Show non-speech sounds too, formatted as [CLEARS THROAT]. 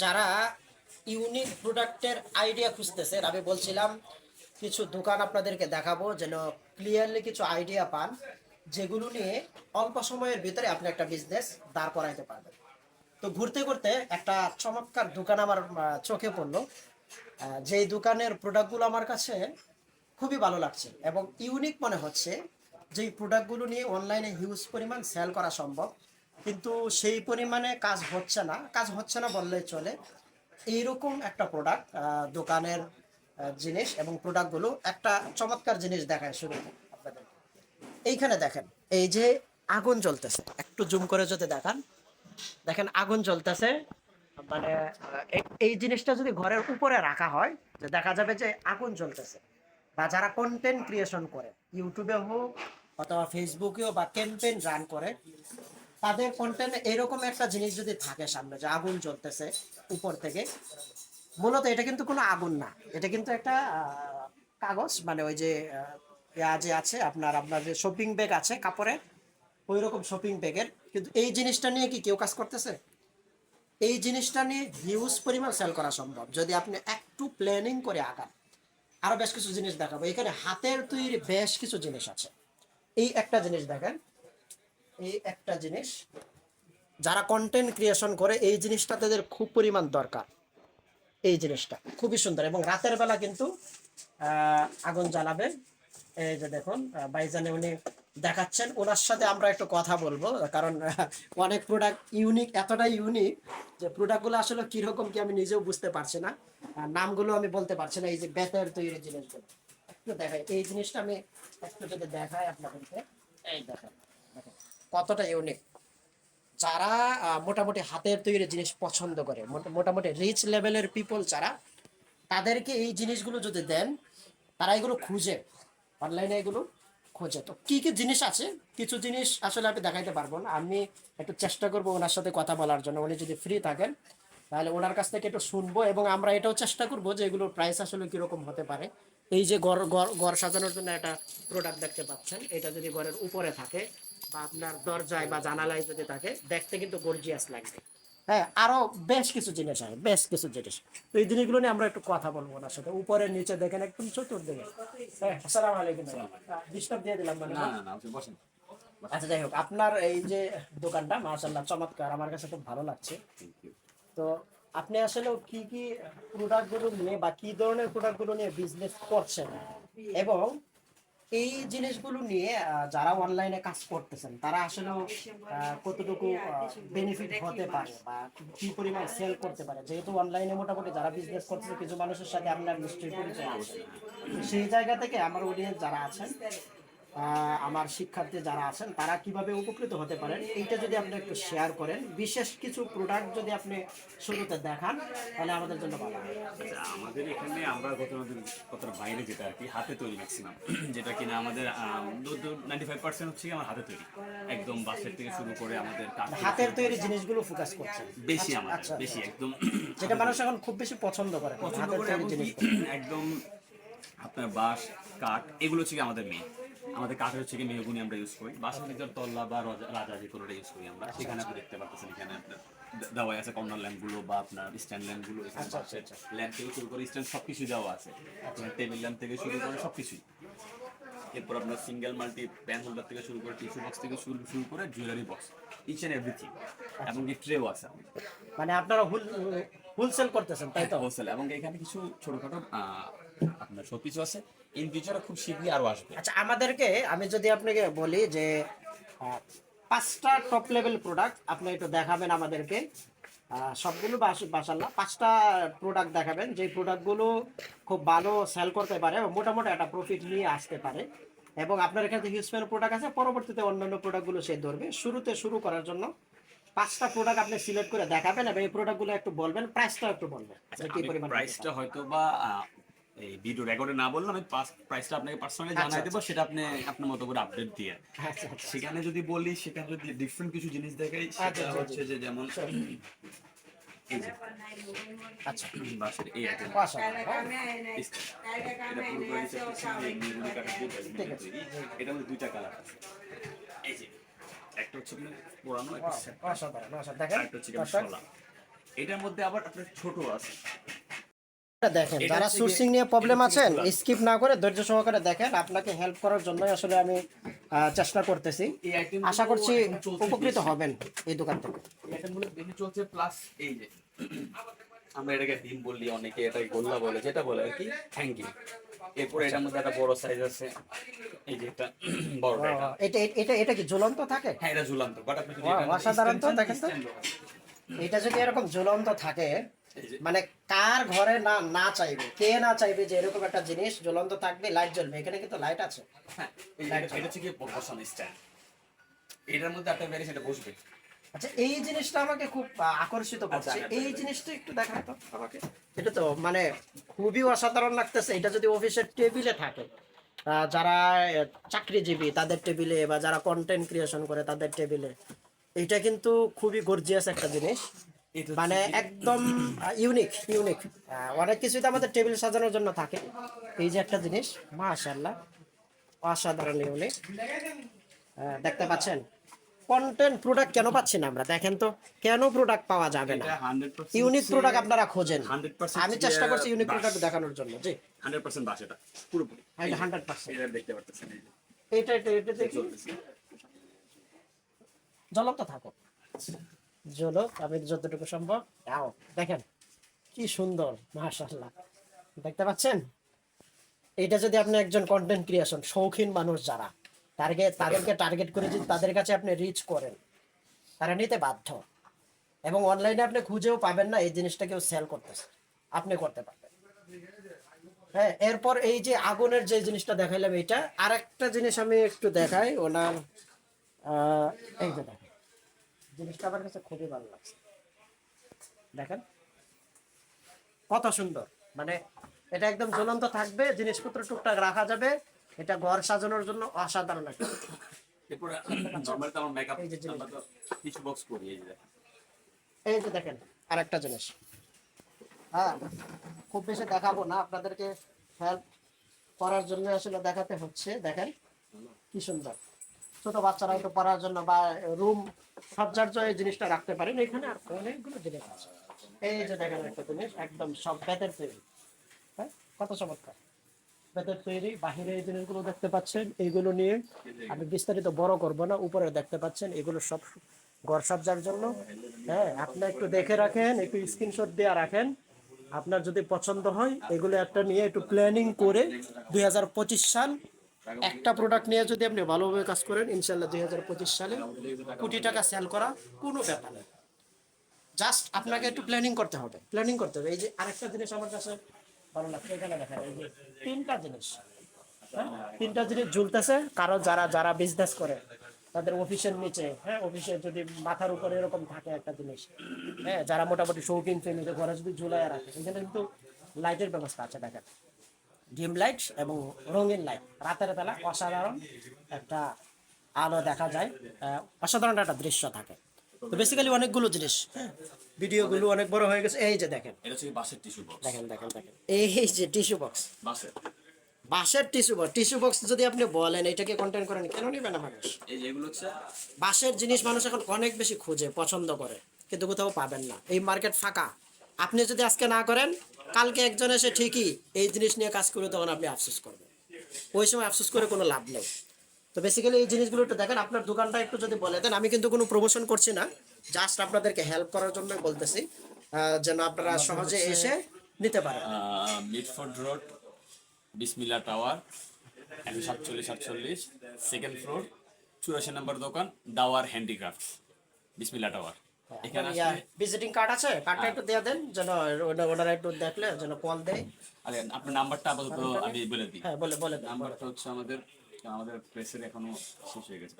যারা ইউনিক প্রোডাক্টের আইডিয়া খুঁজতেছেন আমি বলছিলাম, কিছু দোকান আপনাদেরকে দেখাবো যেন ক্লিয়ারলি কিছু আইডিয়া পান, যেগুলো নিয়ে অল্প সময়ের ভিতরে আপনি একটা বিজনেস দাঁড় করাইতে পারবেন। তো ঘুরতে ঘুরতে একটা চমৎকার দোকান আমার চোখে পড়ল। যেই দোকানের প্রোডাক্টগুলো আমার কাছে খুবই ভালো লাগছে এবং ইউনিক মনে হচ্ছে যেই প্রোডাক্টগুলো নিয়ে অনলাইনে হিউজ পরিমাণ সেল করা সম্ভব। কিন্তু সেই পরিমাণে কাজ হচ্ছে না। কাজ হচ্ছে না বললে চলে। এইরকম একটা প্রোডাক্ট দোকানের জিনিস এবং প্রোডাক্টগুলো একটা চমৎকার জিনিস দেখায় শুরু এইখানে দেখেন, এই যে আগুন জ্বলতেছে। একটু জুম করে যদি দেখান। দেখেন, আগুন জ্বলতেছে। মানে এই- এই জিনিসটা যদি ঘরের উপরে রাখা হয়, যে দেখা যাবে যে আগুন জ্বলতেছে। বা যারা কন্টেন্ট ক্রিয়েশন করে, ইউটিউবে হোক অথবা ফেসবুকেও বা ক্যাম্পেইন রান করে তাদের কন্টেন্ট এরকম একটা জিনিস যদি থাকে সামনে যে আগুন জ্বলতেছে উপর থেকে, মূলত এটা কিন্তু কোনো আগুন না। এটা কিন্তু একটা কাগজ মানে ওই যে যে আছে, আপনার আপনার যে শপিং ব্যাগ আছে, কাপড়ের ওই রকম শপিং ব্যাগের কিন্তু এই জিনিসটা নিয়ে কি কেউ কাজ করতেছে? এই জিনিসটা নিয়ে হিউজ পরিমাণ সেল করা সম্ভব। যদি আপনি একটু প্ল্যানিং করে আগান, আরও বেশ কিছু জিনিস দেখাবো। এখানে হাতের তৈরি বেশ কিছু জিনিস আছে। এই একটা জিনিস দেখেন এই একটা জিনিস, যারা কন্টেন্ট ক্রিয়েশন করে, এই জিনিসটা তাদের খুব পরিমাণ দরকার। এই জিনিসটা খুবই সুন্দর এবং রাতের বেলা কিন্তু আগুন জ্বালাবে এই যে দেখুন বাইজানে উনি দেখাচ্ছেন। ওনার সাথে আমরা একটু কথা বলব, কারণ অনেক প্রোডাক্ট ইউনিক এতটাই ইউনিক যে প্রোডাক্টগুলো আসলে কীরকম কি আমি নিজেও বুঝতে পারছি না। নামগুলো আমি বলতে পারছি না, এই যে বেতের তৈরি জিনিসগুলো। একটু দেখাই, এই জিনিসটা আমি একটু যদি দেখাই আপনাদেরকে। এই দেখেন দেখেন। কতটা ইউনিক যারা মোটামুটি হাতের তৈরি জিনিস পছন্দ করে, মোটা- মোটামুটি রিচ লেভেলের পিপল যারা, তাদেরকে এই জিনিসগুলো যদি দেন, তারা এগুলো খুঁজে অনলাইনে এগুলো খোঁজে। তো কি কি জিনিস আছে? কিছু জিনিস আসলে আমি দেখাইতে পারব না। আমি একটু চেষ্টা করব ওনার সাথে কথা বলার জন্য। উনি যদি ফ্রি থাকেন, তাহলে ওনার কাছ থেকে একটু শুনব এবং আমরা এটাও চেষ্টা করব যে এগুলোর প্রাইস আসলে কীরকম হতে পারে। এই যে ঘর ঘর ঘর সাজানোর জন্য একটা প্রোডাক্ট দেখতে পাচ্ছেন। এটা যদি ঘরের উপরে থাকে বা আপনার দরজায় বা জানালায় যদি থাকে দেখতে কিন্তু গর্জিয়াস লাগবে। হ্যাঁ আরও বেশ কিছু জিনিস আছে বেশ কিছু জিনিস। তো এই জিনিসগুলো নিয়ে আমরা একটু কথা বলব ওনার সাথে। উপরে নিচে দেখেন একদম চতুর্দিকে। হ্যাঁ আসসালামু আলাইকুম ডিস্টার্ব দিয়ে দিলাম মানে। না না না আপনি বসেন। আচ্ছা যাই হোক আপনার এই যে দোকানটা মাশাল্লাহ চমৎকার। আমার কাছে খুব ভালো লাগছে। তো আপনি আসলে কি কি প্রোডাক্টগুলো নিয়ে বা কি ধরনের প্রোডাক্টগুলো নিয়ে বিজনেস করছেন? এবং এই জিনিসগুলো নিয়ে যারা অনলাইনে কাজ করতেছেন, তারা আসলে কতটুকু বেনিফিট হতে পারে বা কি পরিমাণ সেল করতে পারে? যেহেতু অনলাইনে মোটামুটি যারা বিজনেস করতেছে, কিছু মানুষের সাথে আপনার নিশ্চয়ই পরিচয় আছে। সেই জায়গা থেকে আমার অডিয়েন্স যারা আছেন আমার শিক্ষার্থী যারা আছেন তারা কীভাবে উপকৃত হতে পারেন এইটা যদি আপনি একটু শেয়ার করেন। বিশেষ কিছু প্রোডাক্ট যদি আপনি শুরুতে দেখান তাহলে আমাদের জন্য ভালো হবে আচ্ছা আমাদের এখানে আমরা গত কতটা বাইরে যেটা আর কি হাতে তৈরি ম্যাক্সিমাম [CLEARS THROAT] যেটা কিনা আমাদের নাইনটি ফাইভ পার্সেন্ট হচ্ছে আমার হাতে তৈরি। একদম বাসের থেকে শুরু করে আমাদের কাঠ হাতের তৈরি জিনিসগুলো ফোকাস করছে বেশি আচ্ছা, আমাদের আচ্ছা, বেশি। একদম। যেটা মানুষ এখন খুব বেশি পছন্দ করে পছন্দ হাতের করে তৈরি জিনিস [CLEARS THROAT] একদম আপনার বাঁশ কাঠ এগুলো হচ্ছে আমাদের মেয়ে আমাদের কাঠের হচ্ছে কি মেহগুনি আমরা ইউজ করি। বাঁশের ভিতর তল্লা বা রাজা- যে কোনোটা ইউজ করি আমরা। সেখানে আপনি দেখতে পাচ্ছেন এখানে আপনার দেওয়া আছে কর্নার ল্যাম্পগুলো বা আপনার স্ট্যান্ড ল্যাম্পগুলো এখানে ল্যাম্প থেকে শুরু করে স্ট্যান্ড সব কিছু দেওয়া আছে। আপনার টেবিল ল্যাম্প থেকে শুরু করে সব কিছুই এরপর আপনার সিঙ্গেল মাল্টি প্যান হোল্ডার থেকে শুরু করে টিস্যু বক্স থেকে শুরু শুরু করে jewellery box each and everything এমনকি ট্রেও আছে মানে আপনারা হুল হোলসেল করতেছেন তাই তো? হোলসেল এবং এখানে কিছু ছোটখাটো আহ, আপনার সব কিছু আছে। ইন ফিউচারে খুব শীঘ্রই আরও আসবে। আচ্ছা আমাদেরকে আমি যদি আপনাকে বলি যে পাঁচটা টপ লেভেল প্রোডাক্ট আপনি একটু দেখাবেন আমাদেরকে। সবগুলো বাস- বাসাল্লাহ পাঁচটা প্রোডাক্ট দেখাবেন। যে প্রোডাক্টগুলো খুব ভালো সেল করতে পারে এবং মোটামুটি একটা প্রফিট নিয়ে আসতে পারে। এবং আপনার এখানে হিউজ প্রোডাক্ট আছে পরবর্তীতে অন্যান্য প্রোডাক্টগুলো সে ধরবে। শুরুতে শুরু করার জন্য পাঁচটা প্রোডাক্ট আপনি সিলেক্ট করে দেখাবেন এবং এই প্রোডাক্টগুলো একটু বলবেন প্রাইসটাও একটু বলবেন। কি পরিমাণ প্রাইসটা হয়তো বা এই ভিডিও রেকর্ডে না বললাম আমি প্রাইসটা আপনাকে পার্সোনালি জানাই দেবো সেটা আপনি আপনার মতো করে আপডেট দিয়ে। আচ্ছা আচ্ছা সেখানে যদি বলি সেখানে যদি ডিফারেন্ট কিছু জিনিস দেখাই আচ্ছা, সেটা আচ্ছা, হচ্ছে যে যেমন আচ্ছা। এটা। এটার মধ্যে দুইটা কালার আছে। এই যে একটা হচ্ছে পুরানো একটা set, অসাধারণ অসাধারণ দেখেন আরেকটা হচ্ছে কি দর্শক, শলা এটার মধ্যে আবার আপনার ছোট আছে। দেখেন এটা যারা সুরসিং নিয়ে প্রবলেম আছেন স্কিপ না করে ধৈর্য সহকারে দেখেন আপনাকে হেল্প করার জন্যই আসলে আমি চেষ্টা করতেছি। আশা করছি উপকৃত হবেন এই দোকান থেকে। বেশি চলছে প্লাস এই যে আমরা এটাকে ডিম বললি অনেকে এটাকে গোল্লা বলে যেটা বলে আর কি থ্যাংক ইউ এরপরে এটার মধ্যে একটা বড় সাইজ আছে এই যে একটা [CLEARS THROAT] বড়টা এটা। এটা এটা এটা কি ঝুলন্ত থাকে? হ্যাঁ এটা ঝুলান্ত বাট আপনি অসাধারণ তো, দেখেন তো। এটা যদি এরকম ঝুলন্ত থাকে মানে কার ঘরে না না চাইবে? কে না চাইবে যে এরকম একটা জিনিস জ্বলন্ত থাকবে লাইট জ্বলবে? এখানে কিন্তু লাইট আছে। হ্যাঁ এই এটা- এটা হচ্ছে কি বসানো স্ট্যান্ড এটার মধ্যে একটা ভ্যারি সেটা বসবে। আচ্ছা এই জিনিসটা আমাকে খুব আকর্ষিত করছে। আচ্ছা, এই জিনিসটা একটু দেখান তো আমাকে। এটা তো মানে খুবই অসাধারণ লাগতেছে। এটা যদি অফিসের টেবিলে থাকে যারা চাকরিজীবী তাদের টেবিলে বা যারা কন্টেন্ট ক্রিয়েশন করে তাদের টেবিলে এটা কিন্তু খুবই গর্জিয়াস একটা জিনিস। মানে একদম ইউনিক ইউনিক অনেক কিছুই তো আমাদের টেবিল সাজানোর জন্য থাকে। এই যে একটা জিনিস মাশাআল্লাহ অসাধারণ ইউনিক দেখতে পাচ্ছেন? কন্টেন্ট প্রোডাক্ট কেন পাচ্ছি না আমরা? দেখেন তো কেন প্রোডাক্ট পাওয়া যাবে না? ইউনিক প্রোডাক্ট আপনারা খোঁজেন। 100% আমি চেষ্টা করছি ইউনিক প্রোডাক্ট দেখানোর জন্য জি। 100% বাস এটা পুরোপুরি। এটা হান্ড্রেড পার্সেন্ট এটা দেখতে পারতেছেন এটা এটা এটা দেখি। চলতেছে। জ্বলক তো থাকো জ্বলক আমি যতটুকু সম্ভব যাও দেখেন কি সুন্দর মাশাআল্লাহ। দেখতে পাচ্ছেন? এটা যদি আপনি একজন কন্টেন্ট ক্রিয়েশন শৌখিন মানুষ যারা টার্গেট তাদেরকে টার্গেট করে যদি তাদের কাছে আপনি রিচ করেন তারা নিতে বাধ্য। এবং অনলাইনে আপনি খুঁজেও পাবেন না এই জিনিসটা কেউ সেল করতেছে। আপনি করতে পারবেন। হ্যাঁ এরপর এই যে আগুনের যে জিনিসটা দেখাইলাম এটা আর একটা জিনিস আমি একটু দেখাই ওনার আহ, জিনিসটা আমার কাছে খুবই ভালো লাগছে। দেখেন কত সুন্দর। মানে এটা একদম জ্বলন্ত থাকবে জিনিসপত্র টুকটাক রাখা যাবে এটা ঘর সাজানোর জন্য অসাধারণ একটা এরপরে নরমালি তো আমার মেকআপ এই যে আমরা তো কিছু বক্স করি এই যে দেখেন। এই যে দেখেন আরেকটা জিনিস। হ্যাঁ খুব বেশি দেখাবো না আপনাদেরকে হেল্প করার জন্য আসলে দেখাতে হচ্ছে। দেখেন কি সুন্দর। ছোট বাচ্চারা হয়তো পড়ার জন্য বা রুম সজ্জার জন্য এই জিনিসটা রাখতে পারেন। এখানে আর অনেকগুলো জিনিস আছে। এই যে দেখেন একটা জিনিস, একদম সব বেতের তৈরি। হ্যাঁ? কত চমৎকার। বেতের তৈরি, বাহিরে এই জিনিসগুলো দেখতে পাচ্ছেন। এইগুলো নিয়ে আমি বিস্তারিত বড় করব না, উপরে দেখতে পাচ্ছেন। এগুলো সব ঘর সজ্জার জন্য। হ্যাঁ আপনি একটু দেখে রাখেন, একটু স্ক্রিনশট দিয়ে রাখেন। আপনার যদি পছন্দ হয়, এগুলো একটা নিয়ে একটু প্ল্যানিং করে দুই হাজার পঁচিশ সাল একটা প্রোডাক্ট নিয়ে যদি আপনি ভালোভাবে কাজ করেন ইনশাল্লাহ দুই সালে কোটি টাকা সেল করা কোনো ব্যাপার না। জাস্ট আপনাকে একটু প্ল্যানিং করতে হবে। প্ল্যানিং করতে হবে। এই যে আরেকটা জিনিস আমার কাছে ভালো লাগছে, এখানে দেখেন, এই যে তিনটা জিনিস। হ্যাঁ? তিনটা জিনিস ঝুলতেছে। কারও যারা যারা বিজনেস করে, তাদের অফিসের নিচে হ্যাঁ? অফিসে যদি মাথার উপরে এরকম থাকে একটা জিনিস হ্যাঁ? যারা মোটামুটি শৌখিন ফ্যামিলি ঘরে যদি ঝুলাইয়া রাখে, এখানে কিন্তু লাইটের ব্যবস্থা আছে, দেখেন। ডিম লাইট এবং রঙিন লাইট। রাতের বেলা অসাধারণ একটা আলো দেখা যায় অসাধারণ একটা দৃশ্য থাকে। তো বেসিক্যালি অনেকগুলো জিনিস হ্যাঁ ভিডিওগুলো অনেক বড় হয়ে গেছে। এই যে দেখেন। বাসের দেখেন দেখেন দেখেন। এই যে টিস্যু বক্স। বাসের বাঁশের টিস্যু বক্স। টিস্যু বক্স যদি আপনি বলেন এটাকে কন্টেন্ট করেন কেন নিবে না মানুষ? এই যে এগুলো হচ্ছে বাঁশের জিনিস মানুষ এখন অনেক বেশি খুঁজে পছন্দ করে কিন্তু কোথাও পাবেন না। এই মার্কেট ফাঁকা। আপনি যদি আজকে না করেন কালকে একজন এসে ঠিকই এই জিনিস নিয়ে কাজ করে তখন আপনি আফসোস করবেন। ওই সময় আফসোস করে কোনো লাভ নেই। তো বেসিক্যালি এই জিনিসগুলো একটু দেখেন আপনার দোকানটা একটু যদি বলে দেন আমি কিন্তু কোনো প্রমোশন করছি না জাস্ট আপনাদেরকে হেল্প করার জন্য বলতেছি যেন আপনারা সহজে এসে নিতে পারেন। মিডফোর্ড রোড বিসমিল্লা টাওয়ার একশো সাতচল্লিশ সাতচল্লিশ সেকেন্ড ফ্লোর চুরাশি নম্বর দোকান দাওয়ার হ্যান্ডিক্রাফট বিসমিল্লা টাওয়ার এখানে ভিজিটিং কার্ড আছে? কার্ডটা একটু দিয়ে দেন যেন ওনারা একটু দেখলে যেন কল দেয়। আরে আপনার নাম্বারটা আপাতত আমি বলে দিই। হ্যাঁ বলে বলে নাম্বারটা হচ্ছে আমাদের আমাদের প্রেসের এখনও শেষ হয়ে গেছে।